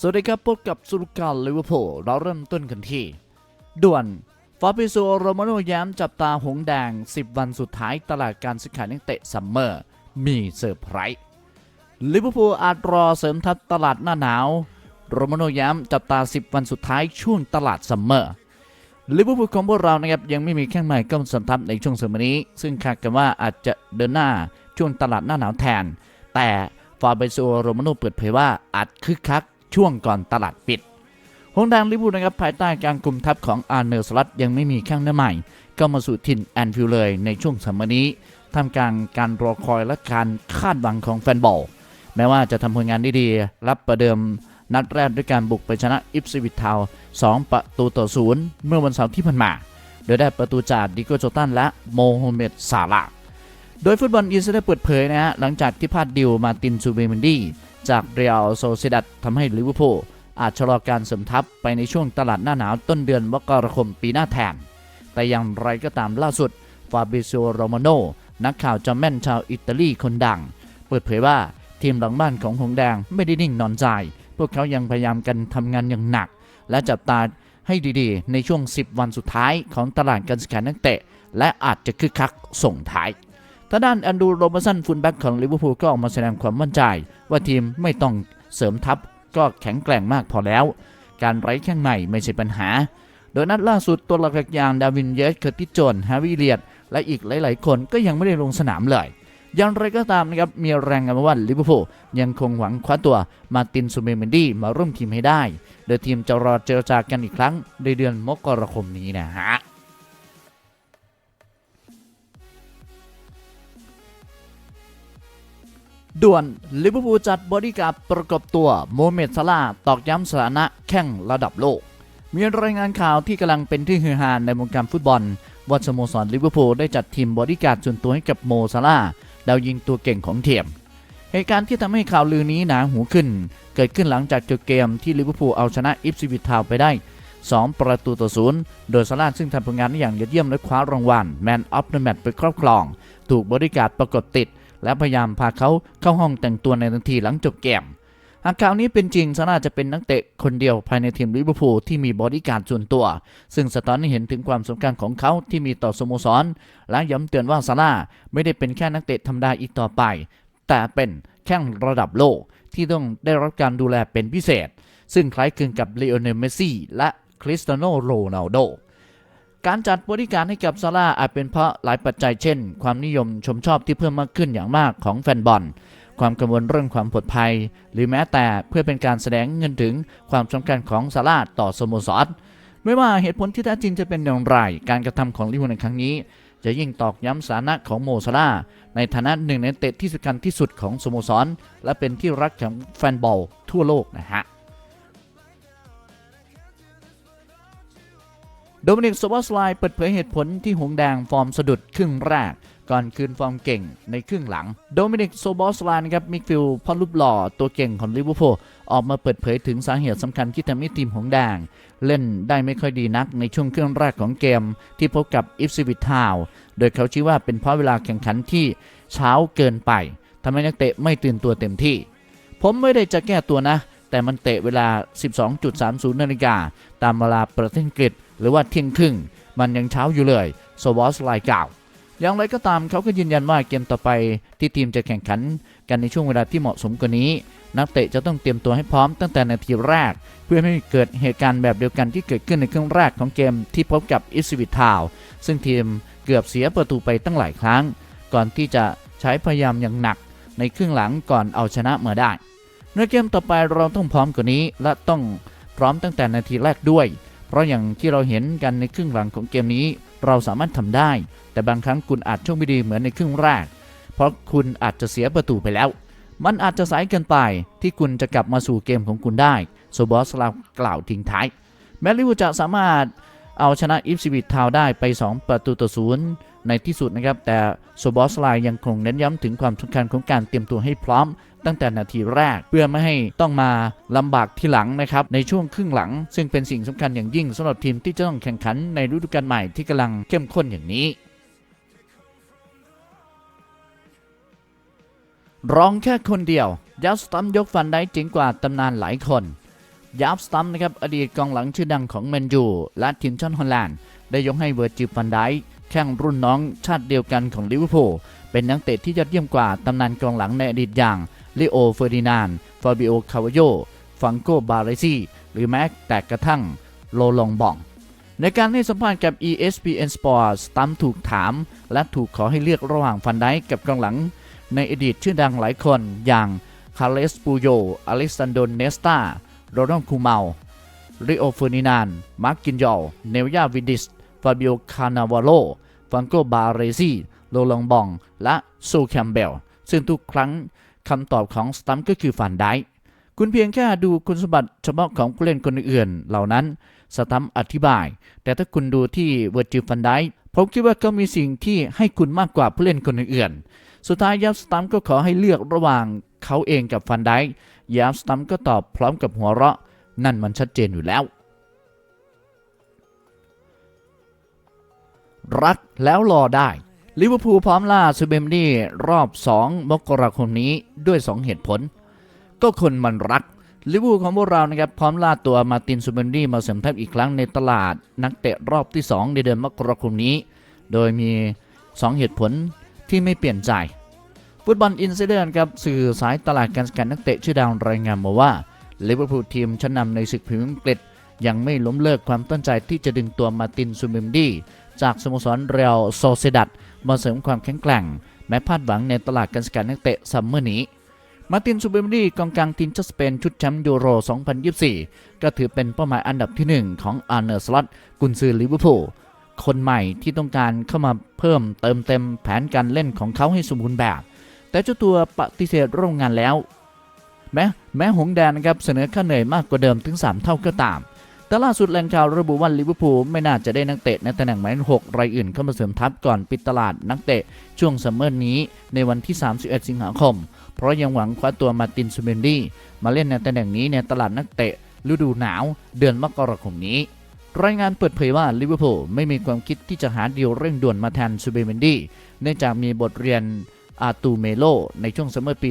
สวัสดีครับพบกับสุรการลิเวอร์พูลเราเริ่มต้นกันที่ ด่วนฟาบิโซโรมาโนย้ำจับตาหงแดง 10 วันสุดท้ายตลาดการซื้อขายนักเตะซัมเมอร์ มีเซอร์ไพรส์ลิเวอร์พูลอาจรอเสริมทัพตลาดหน้าหนาว โรมาโนย้ำจับตา 10 วันสุดท้ายช่วงตลาดซัมเมอร์ลิเวอร์พูลของพวกเรานะครับยังไม่มีแข้งใหม่ก้มสัมทัพในช่วงสมัยนี้ ซึ่งคาดกันว่าอาจจะเดินหน้าช่วงตลาดหน้าหนาวแทน แต่ฟาเบโซโรมาโนเปิดเผยว่าอาจคึกคัก ช่วงก่อนตลาดปิดหงแดงลิเวอร์พูลนะครับภายใต้การกลุ่มทัพของอาร์เนอร์สลัตยังไม่มีแข้งหน้าใหม่ ก็มาสู่ถิ่นแอนฟิลเลยในช่วงสัมัยนี้ทำกลางการรอคอยและการคาดหวังของแฟนบอล แม้ว่าจะทำผลงานได้ดี รับประเดิมนัดแรกด้วยการบุกไปชนะอิฟซิวิททาว2ประตูต่อศูนย์เมื่อวันเสาร์ที่ผ่านมา โดยได้ประตูจากดิโกโจตันและโมฮัมเหม็ดซาลาโดยฟุตบอลอีสได้เปิดเผยนะฮะหลังจากที่พลาดดิวมาตินซูเบเมนดี จากเรียลโซเซดัดทำให้ลิเวอร์พูลอาจชะลอการเสริมทัพไปในช่วงตลาดหน้าหนาวต้นเดือนมกราคมปีหน้าแทน แต่อย่างไรก็ตามล่าสุด ฟาบิโซโรมาโนนักข่าวจอมแม่นชาวอิตาลีคนดัง เปิดเผยว่าทีมหลังบ้านของหงแดงไม่ได้นิ่งนอนใจ พวกเขายังพยายามกันทำงานอย่างหนัก และจับตาให้ดีๆ ในช่วง 10 วันสุดท้ายของตลาดการซื้อขายนักเตะ และอาจจะคึกคักส่งท้าย ทางด้านอันดูโรบสันฟุนแบ็กของลิเวอร์พูลก็ออกมาแสดงความมั่นใจ ว่าทีมไม่ต้องเสริมทัพก็แข็งแกร่งมากพอแล้ว การไร้แข้งใหม่ไม่ใช่ปัญหา โดยนัดล่าสุดตัวหลักอย่างดาวินเยสเคอร์ติสโจนฮาวิเลียดและอีกหลาย ๆ คนก็ยังไม่ได้ลงสนามเลยอย่างไรก็ตามนะครับมีแรงงานมาว่าลิเวอร์พูลยังคงหวังคว้าตัวมาตินซูเมเมนดี้มาร่วมทีมให้ได้ โดยทีมจะรอเจรจากันอีกครั้งในเดือนมกราคมนี้นะฮะ ด่วนลิเวอร์พูลจัดบอดี้การ์ดประกบตัวโมเมดซาลาตอกย้ำสถานะแข่งระดับโลก มีรายงานข่าวที่กำลังเป็นที่ฮือฮาในวงการฟุตบอล ว่าสโมสรลิเวอร์พูลได้จัดทีมบอดี้การ์ดส่วนตัวให้กับโมซาลาดาวยิงตัวเก่งของทีมเหตุการณ์ที่ทำให้ข่าวลือนี้หนาหูขึ้น เกิดขึ้นหลังจากจบเกมที่ลิเวอร์พูลเอาชนะอิฟซิวิทาวไปได้ 2 ประตูต่อศูนย์โดยซาลาซึ่งทำผลงานได้อย่างยอดเยี่ยมและคว้ารางวัล Man of the Match ไปครอบครอง ถูกบริการดประกบติด และพยายามพาเขาเข้าห้องแต่งตัวในทันทีหลังจบเกม หากข่าวนี้เป็นจริงซาร่าจะเป็นนักเตะคนเดียวภายในทีมลิเวอร์พูลที่มีบอดี้การ์ดส่วนตัว ซึ่งสะท้อนให้เห็นถึงความสำคัญของเขาที่มีต่อสโมสร และย้ำเตือนว่าซาร่าไม่ได้เป็นแค่นักเตะธรรมดาอีกต่อไป แต่เป็นแข้งระดับโลกที่ต้องได้รับการดูแลเป็นพิเศษ ซึ่งคล้ายคลึงกับเลโอเนลเมสซี่และคริสเตียโนโรนัลโด การจัดบริการให้กับซาร่าอาจเป็นเพราะหลายปัจจัยเช่น ความนิยมชมชอบที่เพิ่มมากขึ้นอย่างมากของแฟนบอล ความกังวลเรื่องความปลอดภัย หรือแม้แต่เพื่อเป็นการแสดงเงินถึงความสำคัญของซาร่าต่อสโมสร ไม่ว่าเหตุผลที่แท้จริงจะเป็นอย่างไร การกระทำของลิเวอร์พูลในครั้งนี้ จะยิ่งตอกย้ำสถานะของโมซาร่าในฐานะหนึ่งในเตะที่สำคัญที่สุดของสโมสร และเป็นที่รักของแฟนบอลทั่วโลกนะฮะ ดมินิกสวอสไลเปิดเผยเหตุผลที่หงแดงฟอร์มสะดุดครึ่งแรก ก่อนคืนฟอร์มเก่งในครึ่งหลัง โดมินิกโซบอสไลนะครับมิกฟิลพอลรูปหล่อตัวเก่งของลิเวอร์พูลออกมาเปิดเผยถึงสาเหตุสำคัญที่ทำให้ทีมหงแดง เล่นได้ไม่ค่อยดีนักในช่วงครึ่งแรกของเกม ที่พบกับอิฟซิวิทาวโดยเขาชี้ว่าเป็นเพราะเวลาแข่งขันที่เช้าเกินไปทำให้นักเตะไม่ตื่นตัวเต็มที่ ผมไม่ได้จะแก้ตัวนะ แต่มันเตะเวลา 12.30 นาฬิกาตามเวลาประเทศอังกฤษ หรือว่าเที่ยงครึ่ง มันยังเช้าอยู่เลยโซวอสไลกล่าวอย่างไรก็ตามเขาก็ยืนยันว่าเกมต่อไปที่ทีมจะแข่งขันกันในช่วงเวลาที่เหมาะสมกว่านี้ นักเตะจะต้องเตรียมตัวให้พร้อมตั้งแต่นาทีแรก เพื่อไม่ให้เกิดเหตุการณ์แบบเดียวกันที่เกิดขึ้นในครึ่งแรกของเกมที่พบกับอิสวิททาวซึ่งทีมเกือบเสียประตูไปตั้งหลายครั้ง ก่อนที่จะใช้พยายามอย่างหนัก ในครึ่งหลังก่อนเอาชนะมาได้ในเกมต่อไปเราต้องพร้อมกว่านี้และต้องพร้อมตั้งแต่นาทีแรกด้วย เพราะอย่างที่เราเห็นกันในครึ่งหลังของเกมนี้ เราสามารถทำได้ แต่บางครั้งคุณอาจโชคไม่ดีเหมือนในครึ่งแรก เพราะคุณอาจจะเสียประตูไปแล้ว มันอาจจะสายเกินไปที่คุณจะกลับมาสู่เกมของคุณได้โซบอสลาวกล่าวทิ้งท้าย แม้ลิเวอร์พูลจะสามารถเอาชนะอิฟซิวิททาวได้ไป 2 ประตูต่อศูนย์ในที่สุดนะครับ แต่โซบอสไลยังคงเน้นย้ำถึงความสำคัญของการเตรียมตัวให้พร้อม ตั้งแต่นาทีแรก เพื่อไม่ให้ต้องมาลำบากทีหลังนะครับในช่วงครึ่งหลัง ซึ่งเป็นสิ่งสำคัญอย่างยิ่งสำหรับทีมที่จะต้องแข่งขันในฤดูกาลใหม่ที่กำลังเข้มข้นอย่างนี้ร้องแค่คนเดียวยัสตัมยกฟันได้เจ๋งกว่าตำนานหลายคนยาบสตัมนะครับอดีตกองหลังชื่อดังของแมนยูและทีมชาติฮอลแลนด์ได้ยกให้เวอร์จิลฟันไดแข่งรุ่นน้องชาติเดียวกันของลิเวอร์พูลเป็นนักเตะที่ยอดเยี่ยมกว่าตำนานกองหลังในอดีตอย่าง ลิโอเฟอร์ดินานฟาบิโอคาวโยฟังโกบาเรซีหรือแม้แต่กระทั่งโลลองบอง ในการให้สัมภาษณ์กับ ESPN Sports ตั้มถูกถาม และถูกขอให้เลือกระหว่างฟันไดกับกองหลัง ในอดีตชื่อดังหลายคนอย่างคาร์เลสปูโยอเล็กซานโดเนสตาโรนัลคูเมาริโอเฟอร์นินาน มาร์กินยอล เนลยาวิดิส ฟาบิโอ คานาวาโล ฟังโกบาเรซีโลลองบอง และซูแคมเบล ซึ่งทุกครั้ง คำตอบของสตัมก็คือฟันไดค์คุณเพียงแค่ดูคุณสมบัติเฉพาะของผู้เล่นคนอื่นเหล่านั้นสตัมอธิบาย แต่ถ้าคุณดูที่เวอร์จิลฟันไดค์ผมคิดว่าเขามีสิ่งที่ให้คุณมากกว่าผู้เล่นคนอื่นสุดท้ายยับสตัมก็ขอให้เลือกระหว่างเขาเองกับฟันไดค์ยับสตัมก็ตอบพร้อมกับหัวเราะ นั่นมันชัดเจนอยู่แล้ว รักแล้วรอได้ ลิเวอร์พูลพร้อมล่าซูเบมนี่รอบ 2 มกราคมนี้ด้วย 2 เหตุผล ก็คนมันรักลิเวอร์พูลของพวกเรานะครับพร้อมล่าตัวมาตินซูเบมนี่มาเสริมทัพอีกครั้งในตลาดนักเตะรอบที่ 2 ในเดือนมกราคมนี้ โดยมี 2 เหตุผลที่ไม่เปลี่ยนใจ ฟุตบอลอินไซเดอร์ครับสื่อสายตลาดการสกัดนักเตะชื่อดังรายงานมาว่าลิเวอร์พูลทีมชั้นนำในศึกพรีเมียร์อังกฤษยังไม่ล้มเลิกความตั้งใจที่จะดึงตัวมาตินซูเบมดีจากสโมสรเรอัลโซเซดัด มาเสริมความแข็งแกร่ง แม้พลาดหวังในตลาดการสกัดนักเตะซัมเมอร์นี้ มาร์ตินซูเบมดีกองกลางทีมชาติสเปนชุดแชมป์ยูโร 2024 ก็ถือเป็นเป้าหมายอันดับที่ 1 ของอาร์เนอร์สล็อตกุนซือลิเวอร์พูลคนใหม่ที่ต้องการเข้ามาเพิ่มเติมเต็มแผนการเล่นของเขาให้สมบูรณ์แบบ แต่เจ้าตัวปฏิเสธร่วมงานแล้ว แม้แม้หงแดงนะครับเสนอค่าเหนื่อยมากกว่าเดิมถึง 3 เท่าก็ตาม แต่ล่าสุดแหล่งข่าวระบุว่าลิเวอร์พูลไม่น่าจะได้นักเตะในตำแหน่งหมายเลขหกรายอื่นเข้ามาเสริมทัพก่อนปิดตลาดนักเตะช่วงซัมเมอร์นี้ในวันที่ 31 สิงหาคม เพราะยังหวังคว้าตัวมาตินซูเบนดี้มาเล่นในตำแหน่งนี้ในตลาดนักเตะฤดูหนาวเดือนมกราคมนี้ รายงานเปิดเผยว่าลิเวอร์พูลไม่มีความคิดที่จะหาดีลเร่งด่วนมาแทนซูเบเมนดี้เนื่องจากมีบทเรียนอาตูเมโลในช่วงซัมเมอร์ปี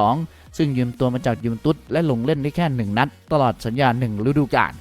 2022 ซึ่งยืมตัวมาจากยูเวนตุสและลงเล่นได้แค่หนึ่งนัด ตลอดสัญญาหนึ่งฤดูกาล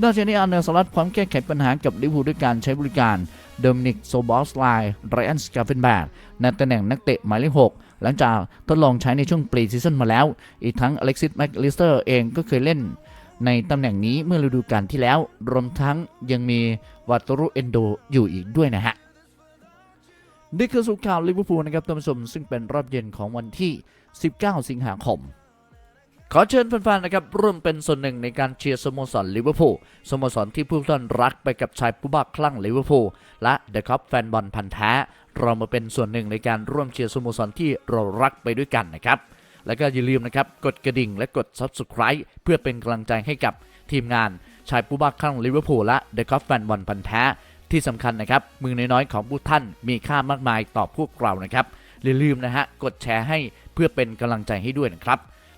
นอกจากนี้อาร์เนอร์สลัดพร้อมแก้ไขปัญหากับลิเวอร์พูลด้วยการใช้บริการโดมินิกโซบอสไลไรอันสกาเฟนแบกในตำแหน่งนักเตะหมายเลข6หลังจากทดลองใช้ในช่วงปรีซีซั่นมาแล้ว อีกทั้งอเล็กซิสแมคลิสเตอร์เองก็เคยเล่น ในตำแหน่งนี้เมื่อฤดูกาลที่แล้ว รวมทั้งยังมีวัตรุเอนโดอยู่อีกด้วยนะฮะ นี่คือสุขข่าวลิเวอร์พูลนะครับท่านผู้ชมซึ่งเป็นรอบเย็นของวันที่ 19 สิงหาคม ขอเชิญแฟนๆนะครับร่วมเป็นส่วนหนึ่งในการเชียร์สโมสรลิเวอร์พูลสโมสรที่ผู้ท่านรักไปกับชายผู้บ้าคลั่งลิเวอร์พูลและเดอะคัพแฟนบอลพันธ์แท้ เรามาเป็นส่วนหนึ่งในการร่วมเชียร์สโมสรที่เรารักไปด้วยกันนะครับ แล้วก็อย่าลืมนะครับกดกระดิ่งและกด Subscribe เพื่อเป็นกำลังใจให้กับทีมงานชายผู้บ้าคลั่งลิเวอร์พูลและเดอะคัพแฟนบอลพันธ์แท้ ที่สำคัญนะครับมือน้อยๆของผู้ท่านมีค่ามากมายต่อพวกเรานะครับอย่าลืมนะฮะกดแชร์ให้เพื่อเป็นกำลังใจให้ด้วยนะครับ